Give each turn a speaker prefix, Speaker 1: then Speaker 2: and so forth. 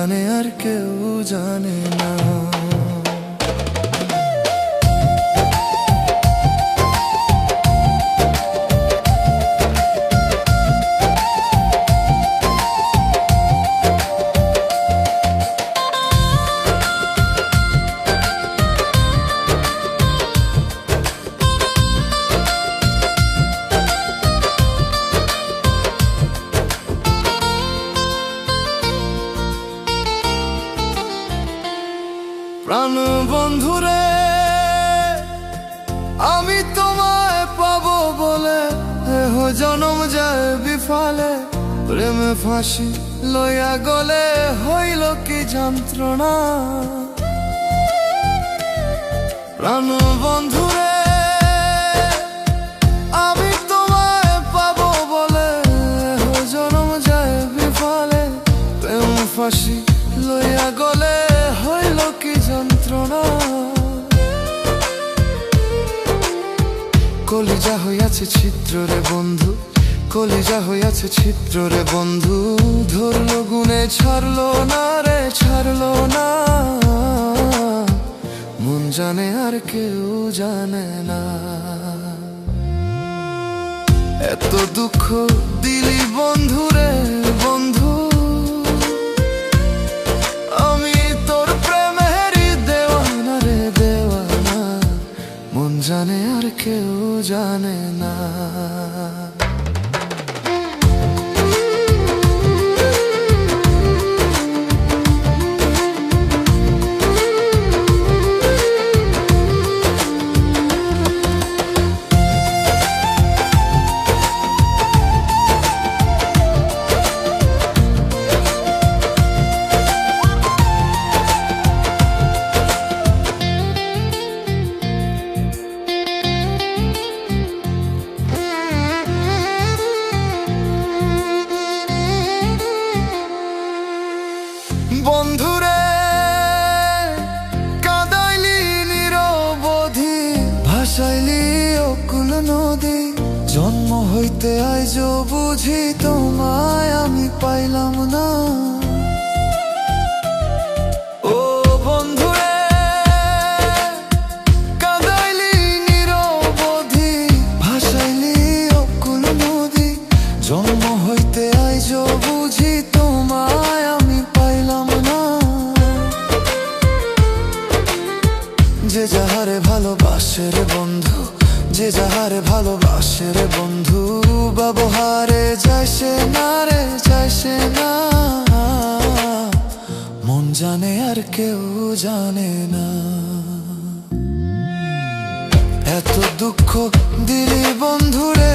Speaker 1: জানে আর কেউ জানে না। প্রাণ বন্ধুরে, আমি তোমায় পাবো বলে এহ জনম যায় বিফালে। প্রেমে ফাঁসি লইয়া গলে হইল কি যন্ত্রণা। প্রাণ বন্ধুরে, আমি তোমায় পাবো বলে এহ জনম যায় বিফালে। প্রেম ফাঁসি লইয়া গলে কি যন্ত্রণা কলিজা হইয়াছে ছিদ্র বন্ধু কলিজা হইয়াছে ছিদ্র বন্ধু ধরলো গুনে ছাড়লো না রে ছাড়লো না মন জানে আর কেউ জানে না এত দুঃখ জানে আর কেউ জানে না। ভাসাইলি অকুল নদী জন্ম হইতে আইজ বুঝি তোমায় আমি পাইলাম না। যে যাহারে ভালোবাসে রে বন্ধু, যে যাহারে ভালোবাসে রে বন্ধু, ব্যবহারে যাইছে না রে যাইছে না। মন জানে আর কেউ জানে না। এত দুঃখ দিলি বন্ধু রে